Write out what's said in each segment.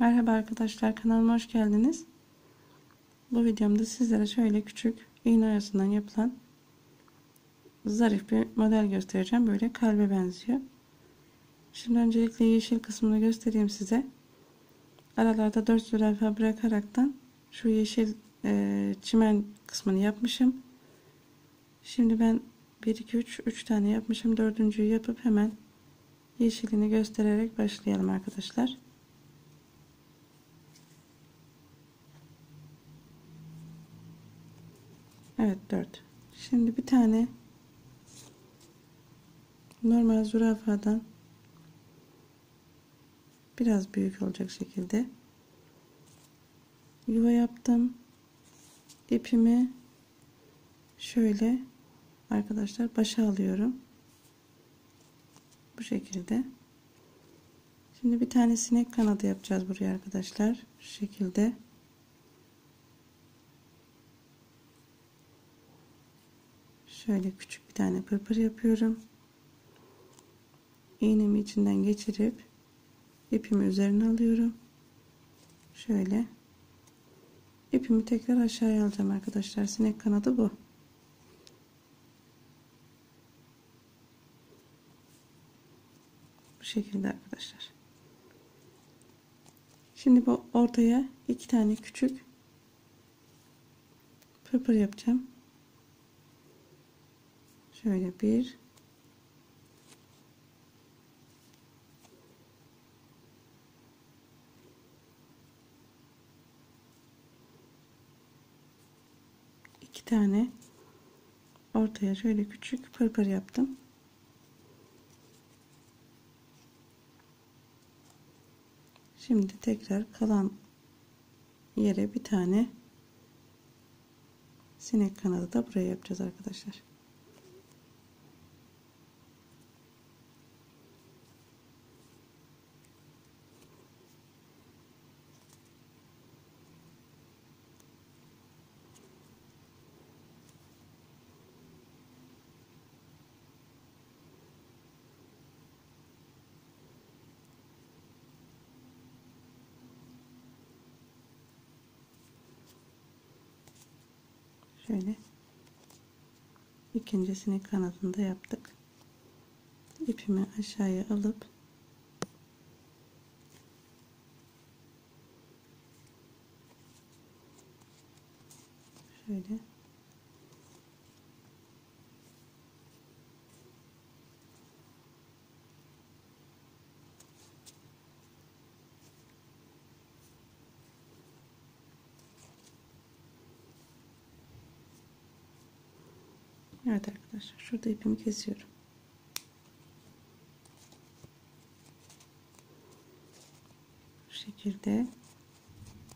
Merhaba arkadaşlar kanalıma hoş geldiniz. Bu videomda sizlere şöyle küçük iğne arasından yapılan zarif bir model göstereceğim. Böyle kalbe benziyor. Şimdi öncelikle yeşil kısmını göstereyim size. Aralarda 4 zürafa bırakaraktan şu yeşil e, çimen kısmını yapmışım. Şimdi ben 1 2 3 3 tane yapmışım. Dördüncüyü yapıp hemen yeşilini göstererek başlayalım arkadaşlar. Evet 4. Şimdi bir tane normal zürafadan biraz büyük olacak şekilde yuva yaptım. İpimi şöyle arkadaşlar başa alıyorum. Bu şekilde. Şimdi bir tane sinek kanadı yapacağız buraya arkadaşlar. Şu şekilde. Şöyle küçük bir tane pırpır yapıyorum. İğnemi içinden geçirip ipimi üzerine alıyorum. Şöyle ipimi tekrar aşağıya alacağım arkadaşlar. Sinek kanadı bu. Bu şekilde arkadaşlar. Şimdi bu ortaya iki tane küçük pırpır yapacağım. Şöyle bir iki tane ortaya şöyle küçük pırpır yaptım. Şimdi tekrar kalan yere bir tane sinek kanadı da buraya yapacağız arkadaşlar. Şöyle. İkincisini kanadında yaptık. İpimi aşağıya alıp şöyle Evet arkadaşlar şurada ipimi kesiyorum. Bu şekilde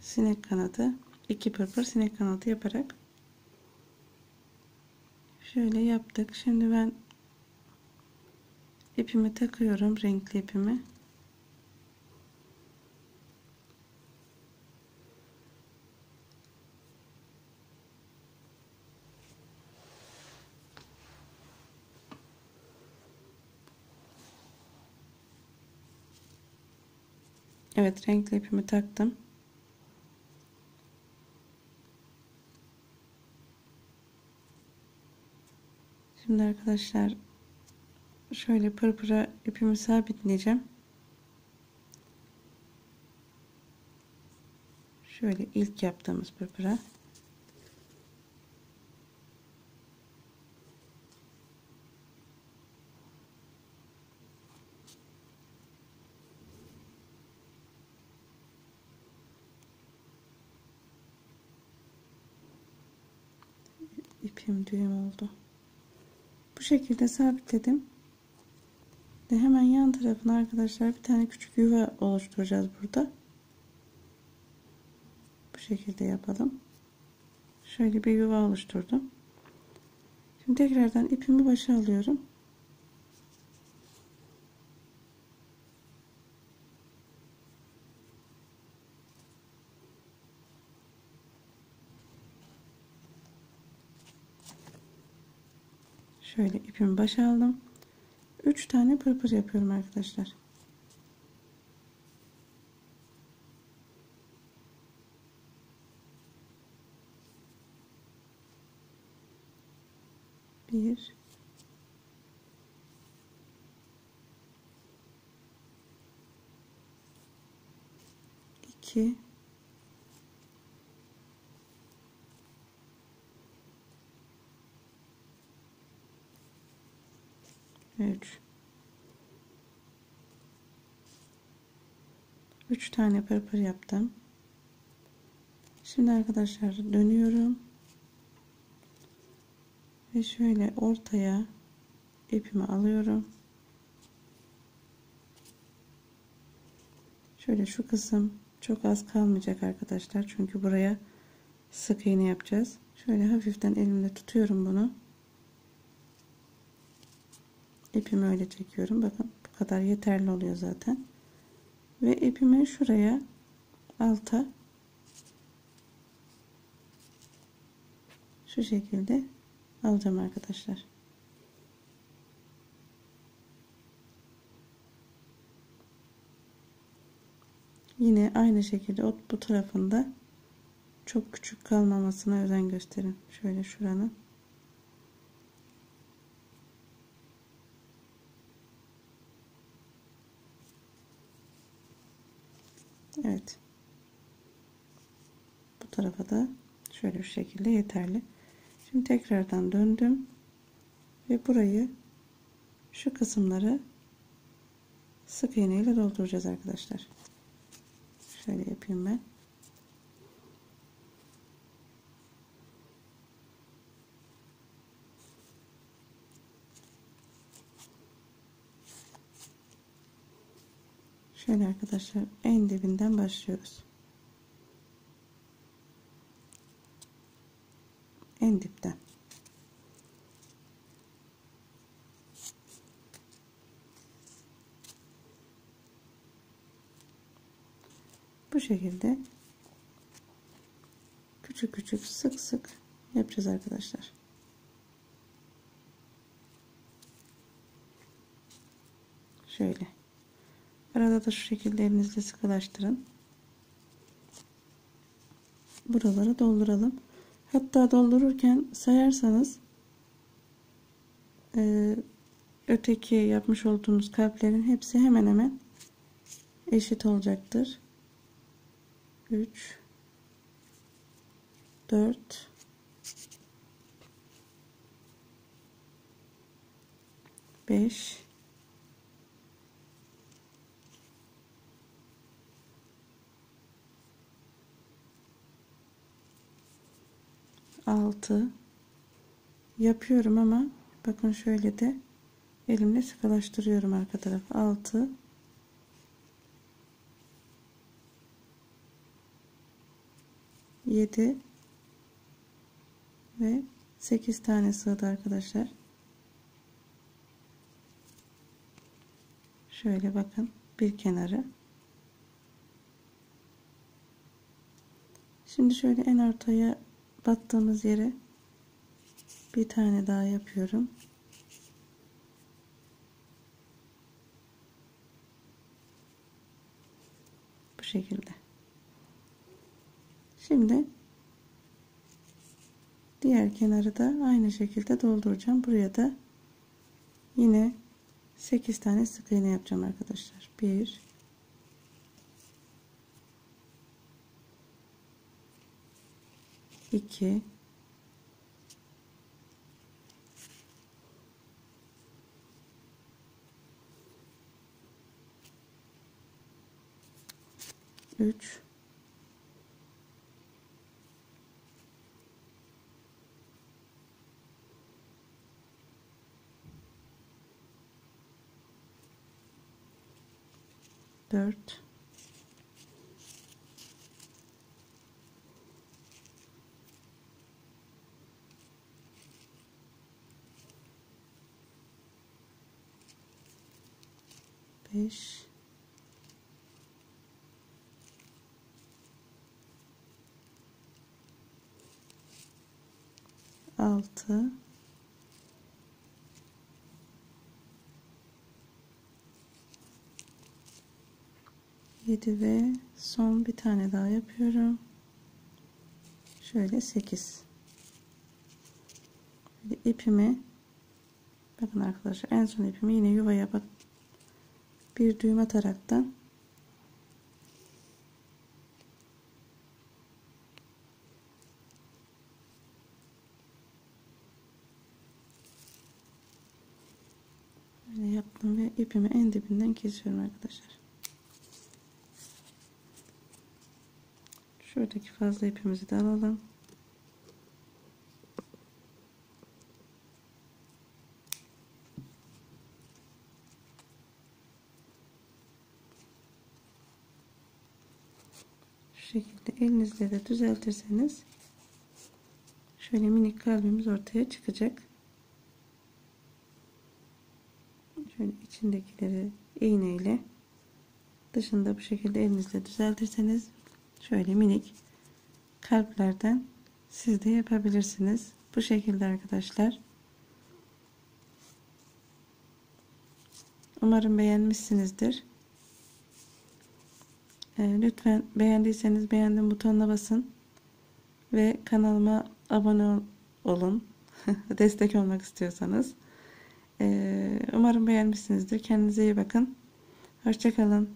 sinek kanadı iki pırpır sinek kanadı yaparak şöyle yaptık. Şimdi ben ipimi takıyorum renkli ipimi. Evet renkli ipimi taktım. Şimdi arkadaşlar şöyle pırpıra ipimi sabitleyeceğim. Şöyle ilk yaptığımız pırpıra ipim düğüm oldu. Bu şekilde sabitledim. Ve hemen yan tarafına arkadaşlar bir tane küçük yuva oluşturacağız burada. Bu şekilde yapalım. Şöyle bir yuva oluşturdum. Şimdi tekrardan ipimi başa alıyorum. Şöyle ipimi başa aldım. 3 tane pırpır yapıyorum arkadaşlar. Bir, iki, üç üç tane pırpır yaptım şimdi arkadaşlar dönüyorum ve şöyle ortaya ipimi alıyorum şöyle şu kısım çok az kalmayacak arkadaşlar. Çünkü buraya sık iğne yapacağız. Şöyle hafiften elimle tutuyorum bunu. İpimi öyle çekiyorum. Bakın bu kadar yeterli oluyor zaten. Ve ipimi şuraya alta şu şekilde alacağım arkadaşlar. Yine aynı şekilde ot bu tarafında çok küçük kalmamasına özen gösterin. Şöyle şuranın. Evet. Bu tarafa da şöyle bir şekilde yeterli. Şimdi tekrardan döndüm. Ve burayı şu kısımları sık iğne ile dolduracağız arkadaşlar. Şöyle yapayım ben. Şöyle arkadaşlar en dibinden başlıyoruz. En dipten. Bu şekilde küçük küçük sık sık yapacağız arkadaşlar. Şöyle. Arada da şu şekilde elinizle sıkılaştırın. Buraları dolduralım. Hatta doldururken sayarsanız e, öteki yapmış olduğunuz kalplerin hepsi hemen hemen eşit olacaktır. 3 4 5 6 yapıyorum ama bakın şöyle de elimle sıkılaştırıyorum arka tarafı 6 7 ve 8 tane sığdı arkadaşlar. Şöyle bakın bir kenarı. Şimdi şöyle en ortaya battığımız yere bir tane daha yapıyorum. Bu şekilde. Şimdi diğer kenarı da aynı şekilde dolduracağım. Buraya da yine 8 tane sık iğne yapacağım arkadaşlar. 1 2 3 dört beş altı 7 ve son bir tane daha yapıyorum. Şöyle 8. ipimi Bakın arkadaşlar en son ipimi yine yuvaya bak bir düğüm ataraktan Böyle yaptım ve ipimi en dibinden kesiyorum arkadaşlar. Şuradaki fazla ipimizi de alalım. Şu şekilde elinizle de düzeltirseniz şöyle minik kalbimiz ortaya çıkacak. Şöyle içindekileri iğneyle dışında bu şekilde elinizle düzeltirseniz şöyle minik kalplerden siz de yapabilirsiniz. Bu şekilde arkadaşlar. Umarım beğenmişsinizdir. Ee, lütfen beğendiyseniz beğendim butonuna basın ve kanalıma abone olun. Destek olmak istiyorsanız. Ee, umarım beğenmişsinizdir. Kendinize iyi bakın. Hoşçakalın.